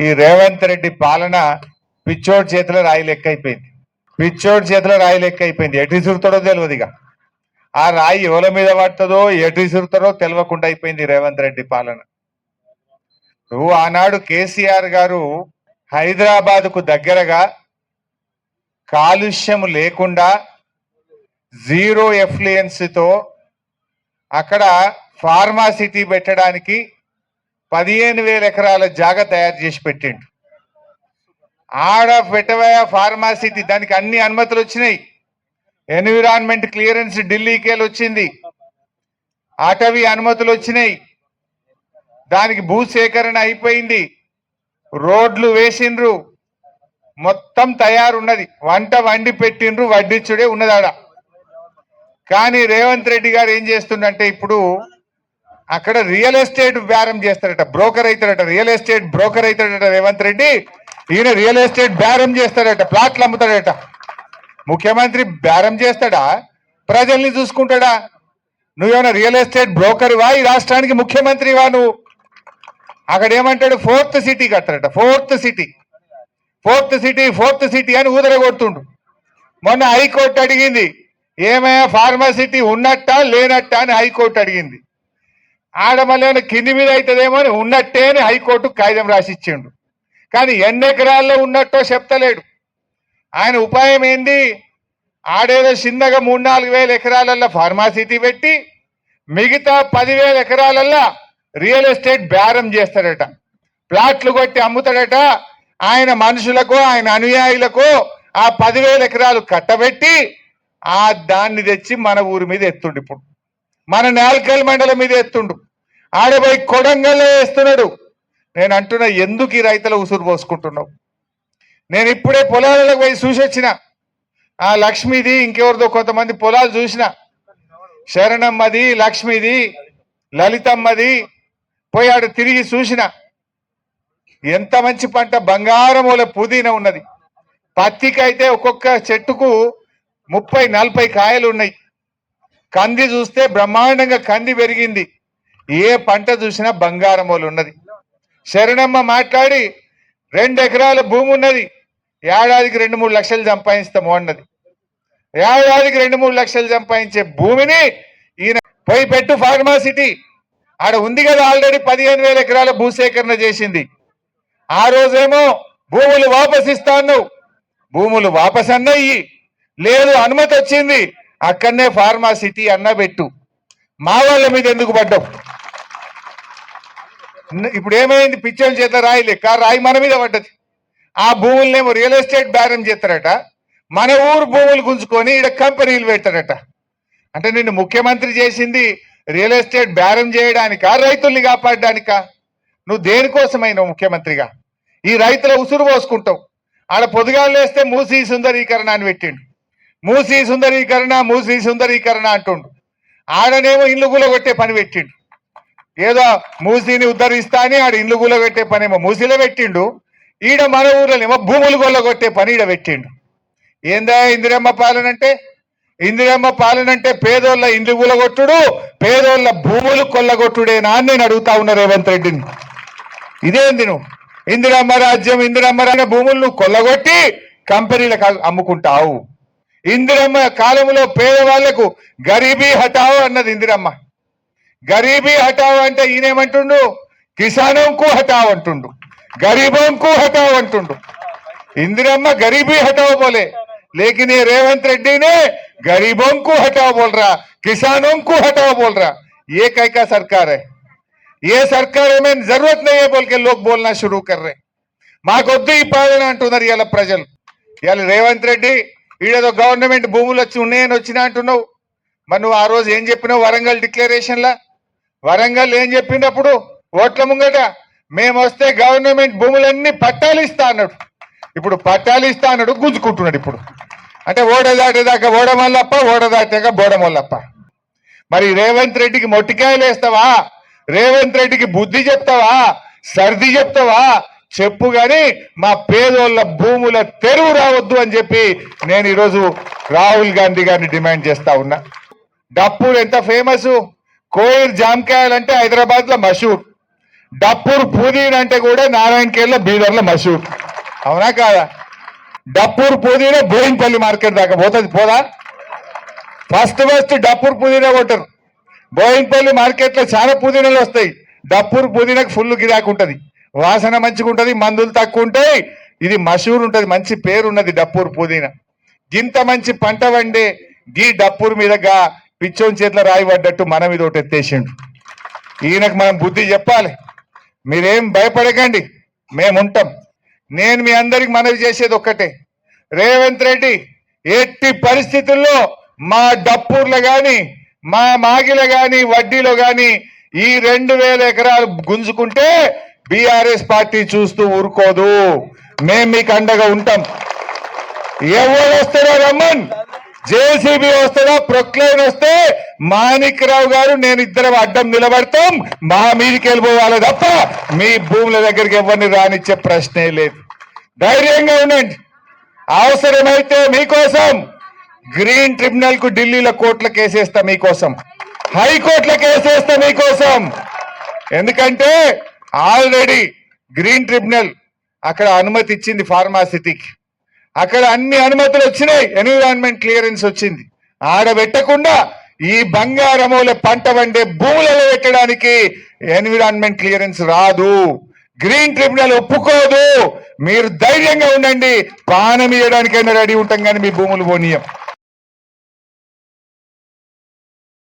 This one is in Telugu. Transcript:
ఈ రేవంత్ రెడ్డి పాలన పిచ్చోడి చేతిలో రాయి లెక్క అయిపోయింది. పిచ్చోడి చేతిలో రాయి లెక్క అయిపోయింది. ఎటు ఇసురుతాడో తెలియదు ఇక. ఆ రాయి ఎవల మీద పడుతుందో ఎటు విసురుతారో తెలియకుండా అయిపోయింది రేవంత్ రెడ్డి పాలన. నువ్వు ఆనాడు కేసీఆర్ గారు హైదరాబాద్కు దగ్గరగా కాలుష్యం లేకుండా జీరో ఎఫ్లుయెన్స్తో అక్కడ ఫార్మాసిటీ పెట్టడానికి పదిహేను వేల ఎకరాల జాగా తయారు చేసి పెట్టిండు. ఆడ పెట్టవయ ఫార్మసీ దానికి అన్ని అనుమతులు వచ్చినాయి. ఎన్విరాన్మెంట్ క్లియరెన్స్ ఢిల్లీకి వెళ్ళి వచ్చింది. అటవీ అనుమతులు వచ్చినాయి. దానికి భూసేకరణ అయిపోయింది. రోడ్లు వేసిండ్రు. మొత్తం తయారున్నది. వంట వండి పెట్టిండ్రు. వడ్డిచ్చుడే ఉన్నదాడ. కానీ రేవంత్ రెడ్డి గారు ఏం చేస్తుండంటే ఇప్పుడు అక్కడ రియల్ ఎస్టేట్ బేరం చేస్తారట బ్రోకర్ అవుతారట రియల్ ఎస్టేట్ బ్రోకర్ అవుతాడట రేవంత్ రెడ్డి. ఈయన రియల్ ఎస్టేట్ బేరం చేస్తాడట ప్లాట్లు అమ్ముతాడట. ముఖ్యమంత్రి బేరం చేస్తాడా? ప్రజల్ని చూసుకుంటాడా? నువ్వేమైనా రియల్ ఎస్టేట్ బ్రోకర్వా? ఈ రాష్ట్రానికి ముఖ్యమంత్రివా నువ్వు? అక్కడ ఏమంటాడు fourth city కట్టారట fourth city. Fourth city fourth city అని ఊదరగొడుతుండు. మొన్న హైకోర్టు అడిగింది ఏమయ్యా ఫార్మాసిటీ ఉన్నట్టా లేనట్టా అని హైకోర్టు అడిగింది. ఆడ కింది మీద అవుతుందేమో అని ఉన్నట్టే అని హైకోర్టు కాగితం రాసిచ్చిండు. కానీ ఎన్ని ఎకరాల్లో ఉన్నట్టో చెప్తలేడు. ఆయన ఉపాయం ఏంది? ఆడేదో చిన్నగా మూడు నాలుగు వేల ఎకరాలల్లో ఫార్మాసిటీ పెట్టి మిగతా పదివేల ఎకరాలల్లో రియల్ ఎస్టేట్ బేరం చేస్తాడట. ప్లాట్లు కొట్టి అమ్ముతాడట. ఆయన మనుషులకు ఆయన అనుయాయులకు ఆ పదివేల ఎకరాలు కట్టబెట్టి ఆ దాన్ని తెచ్చి మన ఊరి మీద ఎత్తుండు ఇప్పుడు. మన నేల్కల్ మండలం మీద ఎత్తుండు. ఆడపోయి కొడంగల్లో వేస్తున్నాడు. నేను అంటున్నా ఎందుకు ఈ రైతుల ఉసురు పోసుకుంటున్నావు? నేను ఇప్పుడే పొలాలకు పోయి చూసి వచ్చిన ఆ లక్ష్మిది ఇంకెవరిదో కొంతమంది పొలాలు చూసిన. శరణమ్మది లక్ష్మిది లలితమ్మది పోయి ఆడ తిరిగి చూసిన. ఎంత మంచి పంట బంగారం వల్ల పుదీనా ఉన్నది. పత్తికైతే ఒక్కొక్క చెట్టుకు ముప్పై నలభై కాయలు ఉన్నాయి. కంది చూస్తే బ్రహ్మాండంగా కంది పెరిగింది. ఏ పంట చూసినా బంగారం ఉన్నది. శరణమ్మ మాట్లాడి రెండు ఎకరాల భూమి ఉన్నది. ఏడాదికి రెండు మూడు లక్షలు సంపాదిస్తాము అన్నది. ఏడాదికి రెండు మూడు లక్షలు సంపాదించే భూమిని ఈయన పోయి పెట్టు ఫార్మాసిటీ ఆడ ఉంది కదా ఆల్రెడీ పదిహేను వేల ఎకరాల భూసేకరణ చేసింది. ఆ రోజేమో భూములు వాపసిస్తాను భూములు వాపస్ అన్నయ్యి లేదు అనుమతి వచ్చింది అక్కడనే ఫార్మాసిటీ అన్న పెట్టు. మా వాళ్ళ మీద ఎందుకు పడ్డావు? ఇప్పుడు ఏమైంది? పిచ్చల చేత రాయి లెక్క రాయి మన మీద పడ్డది. ఆ భూములనేమో రియల్ ఎస్టేట్ బేరం చేస్తారట. మన ఊరు భూములు గుంజుకొని ఇక్కడ కంపెనీలు పెడతారట. అంటే నిన్ను ముఖ్యమంత్రి చేసింది రియల్ ఎస్టేట్ బేరం చేయడానికా రైతుల్ని కాపాడడానికా? నువ్వు దేనికోసమైనావు ముఖ్యమంత్రిగా? ఈ రైతుల ఉసురు పోసుకుంటావు. ఆడ పొదుగాలు వేస్తే మూసి సుందరీకరణ అని పెట్టిండు. మూసీ సుందరీకరణ మూసీ సుందరీకరణ అంటుండు. ఆడనేమో ఇల్లు కూలగొట్టే పని పెట్టిండు. ఏదో మూసీని ఉద్ధరిస్తా అని ఆడ ఇల్లు గులగొట్టే పనేమో మూసీలో పెట్టిండు. ఈడ మన ఊర్లోనేమో భూములు కొల్లగొట్టే పని ఈడ పెట్టిండు. ఏందా ఇందిరమ్మ పాలన అంటే ఇందిరమ్మ పాలన అంటే పేదోళ్ళ ఇండ్లు కూలగొట్టుడు పేదోళ్ళ భూములు కొల్లగొట్టుడేనా అని నేను అడుగుతా ఉన్నా రేవంత్ రెడ్డిని. ఇదేంది నువ్వు? ఇందిరమ్మ రాజ్యం ఇందిరమ్మ రాజ్య భూములు నువ్వు కొల్లగొట్టి కంపెనీలకు అమ్ముకుంటావు. ఇందిరమ్మ కాలంలో పేదవాళ్లకు గరీబీ హటావు అన్నది ఇందిరమ్మ గరీబీ హటావు అంటే ఈయనేమంటుండు కిసానంకు హటావు అంటుండు గరీబంకు హటావు అంటుండు इंदिरम्मा गरीबी हटाओ बोले लेकिन ये रेवंत रेड्डी ने गरीबों को हटाओ बोल रहा किसानों को हटाओ बोल रहा ये कई का सरकार है ये सरकार में जरूरत नहीं है बोल के लोग बोलना शुरू कर रहे మాకొద్దు ఈ పాలన అంటున్నారు ఇవాళ ప్రజలు ఇవాళ రేవంత్ రెడ్డి ఈడేదో గవర్నమెంట్ భూములు వచ్చి ఉన్నాయని వచ్చినా అంటున్నావు. మరి నువ్వు ఆ రోజు ఏం చెప్పినావు వరంగల్ డిక్లరేషన్లా? వరంగల్ ఏం చెప్పినప్పుడు? ఓట్ల ముంగట మేము వస్తే గవర్నమెంట్ భూములన్నీ పట్టాలు ఇస్తా అన్నాడు. ఇప్పుడు పట్టాలు ఇస్తా అన్నాడు గుంజుకుంటున్నాడు ఇప్పుడు. అంటే ఓడ దాటేదాకా ఓడమల్లప్ప ఓడ దాటాక బోడమల్లప్ప. మరి రేవంత్ రెడ్డికి మొట్టికాయలు వేస్తావా రేవంత్ రెడ్డికి బుద్ధి చెప్తావా? సర్ది చెప్తావా? చెప్పు గాని మా పేదోళ్ళ భూముల తెరువు రావద్దు అని చెప్పి నేను ఈరోజు రాహుల్ గాంధీ గారిని డిమాండ్ చేస్తా ఉన్నా. డప్పులు ఎంత ఫేమస్? కోయిర్ జామకాయలు అంటే హైదరాబాద్లో మషూర్. డప్పూర్ పుదీన్ అంటే కూడా నారాయణకేళ్ళ బీదర్ల మషూర్. అవునా కాదా? డప్పూర్ పుదీనా బోయిన్పల్లి మార్కెట్ దాకా పోతుంది పోదా? ఫస్ట్ ఫస్ట్ డప్పూర్ పుదీనా కొట్టరు. బోయిన్పల్లి మార్కెట్లో చాలా పుదీనాలు వస్తాయి. డప్పూర్ పుదీనాకు ఫుల్ గిరాకు ఉంటుంది. వాసన మంచిగా ఉంటుంది మందులు తక్కువ ఉంటాయి ఇది మషూర్ ఉంటుంది మంచి పేరు ఉన్నది డప్పూర్ పుదీనా. గింత మంచి పంట వండే గీ డప్పూర్ మీదగా పిచ్చోని చేతిలో రాయి పడ్డట్టు మన మీద ఒకటి ఎత్తేసిండు. ఈయనకు మనం బుద్ధి చెప్పాలి. మీరేం భయపడకండి మేముంటాం. నేను మీ అందరికి మనవి చేసేది ఒక్కటే. రేవంత్ రెడ్డి ఎట్టి పరిస్థితుల్లో మా డప్పూర్లో కానీ మా మాగిలో కానీ వడ్డీలో కానీ ఈ రెండు వేల ఎకరాలు గుంజుకుంటే బీఆర్ఎస్ పార్టీ చూస్తూ ఊరుకోదు. మేం మీకు అండగా ఉంటాం. ఎవరు వస్తారో రమ్మన్. జేసీబీ వస్తుందా ప్రొక్లైన్ వస్తే మాణిక్ రావు గారు నేను ఇద్దరం అడ్డం నిలబడతాం. మా మీదికి వెళ్ళిపోవాలి తప్ప మీ భూముల దగ్గరికి ఎవరిని రానిచ్చే ప్రశ్నే లేదు. ధైర్యంగా ఉండండి. అవసరమైతే మీకోసం. గ్రీన్ ట్రిబ్యునల్కు ఢిల్లీలో కోర్టుల కేసేస్తా మీకోసం. హైకోర్టుల కేసేస్తా మీకోసం. ఎందుకంటే ఆల్రెడీ గ్రీన్ ట్రిబ్యునల్ అక్కడ అనుమతి ఇచ్చింది ఫార్మాసిటీకి. అక్కడ అన్ని అనుమతులు వచ్చినాయి. ఎన్విరాన్మెంట్ క్లియరెన్స్ వచ్చింది. ఆడ పెట్టకుండా ఈ బంగారమూల పంట వండే భూములలో పెట్టడానికి ఎన్విరాన్మెంట్ క్లియరెన్స్ రాదు. గ్రీన్ ట్రిబ్యునల్ ఒప్పుకోదు. మీరు ధైర్యంగా ఉండండి. పానం ఇవ్వడానికైనా రెడీ ఉంటాం కానీ మీ భూములు పోనీయం.